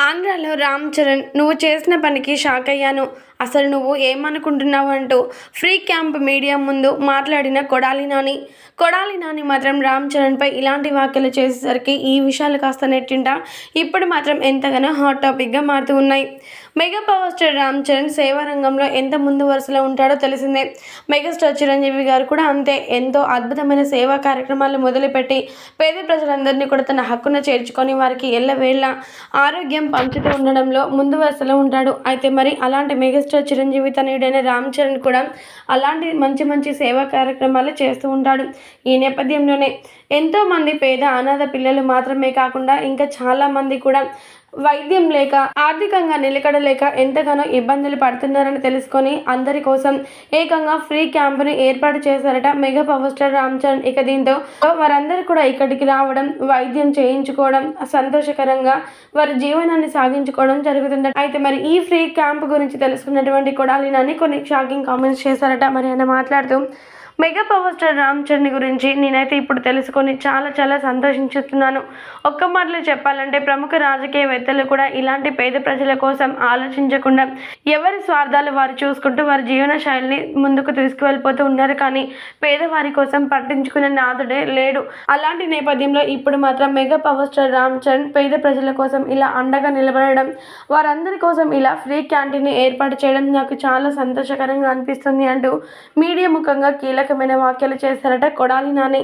ఆంధ్రాలో రామ్ చరణ్ నువ్వు చేసిన పనికి షాక్ అయ్యాను. అసలు నువ్వు ఏమనుకుంటున్నావు? అంటూ ఫ్రీ క్యాంప్ మీడియా ముందు మాట్లాడిన కొడాలి నాని. కొడాలి నాని మాత్రం రామ్ చరణ్పై ఇలాంటి వ్యాఖ్యలు చేసేసరికి ఈ విషయాలు కాస్త నెట్టింట. ఇప్పుడు మాత్రం ఎంతగానో హాట్ టాపిక్గా మారుతూ ఉన్నాయి. Mega power star Ram Charan సేవా రంగంలో ఎంత ముందు వరుసలో ఉంటాడో తెలిసిందే. మెగాస్టార్ చిరంజీవి గారు కూడా అంతే ఎంతో అద్భుతమైన సేవా కార్యక్రమాలు మొదలుపెట్టి పేద ప్రజలందరినీ కూడా తన హక్కున చేర్చుకొని వారికి ఎల్లవేళ ఆరోగ్యం పంచుతూ ఉండడంలో ముందు వరుసలో ఉంటాడు. అయితే మరి అలాంటి మెగాస్టార్ చిరంజీవి తనయుడైన రామ్ చరణ్ కూడా అలాంటి మంచి మంచి సేవా కార్యక్రమాలు చేస్తూ ఉంటాడు. ఈ నేపథ్యంలోనే ఎంతోమంది పేద అనాథ పిల్లలు మాత్రమే కాకుండా ఇంకా చాలామంది కూడా వైద్యం లేక ఆర్థికంగా నిలకడలేక ఎంతగానో ఇబ్బందులు పడుతున్నారని తెలుసుకొని అందరి కోసం ఏకంగా ఫ్రీ క్యాంపుని ఏర్పాటు చేశారట mega power star Ram Charan. ఇక దీంతో వారందరూ కూడా ఇక్కడికి రావడం వైద్యం చేయించుకోవడం సంతోషకరంగా వారి జీవనాన్ని సాగించుకోవడం జరుగుతుంది అయితే మరి ఈ ఫ్రీ క్యాంప్ గురించి తెలుసుకున్నటువంటి కొడాలి నాని కొన్ని షాకింగ్ కామెంట్స్ చేశారట. మరి ఆయన మాట్లాడుతూ mega power star Ram Charan గురించి నేనైతే ఇప్పుడు తెలుసుకొని చాలా చాలా సంతోషించుతున్నాను. ఒక్క మాటలో చెప్పాలంటే ప్రముఖ రాజకీయవేత్తలు కూడా ఇలాంటి పేద ప్రజల కోసం ఆలోచించకుండా ఎవరి స్వార్థాలు వారు చూసుకుంటూ వారి జీవన శైలిని ముందుకు తీసుకువెళ్ళిపోతూ ఉన్నారు. కానీ పేదవారి కోసం పట్టించుకునే నాదుడే లేడు. అలాంటి నేపథ్యంలో ఇప్పుడు మాత్రం mega power star Ram Charan పేద ప్రజల కోసం ఇలా అండగా నిలబడడం వారందరి కోసం ఇలా ఫ్రీ క్యాంటీన్ ఏర్పాటు చేయడం నాకు చాలా సంతోషకరంగా అనిపిస్తుంది అంటూ మీడియా ముఖంగా కీలక కీలకమైన వ్యాఖ్యలు చేశారట కొడాలి నాని.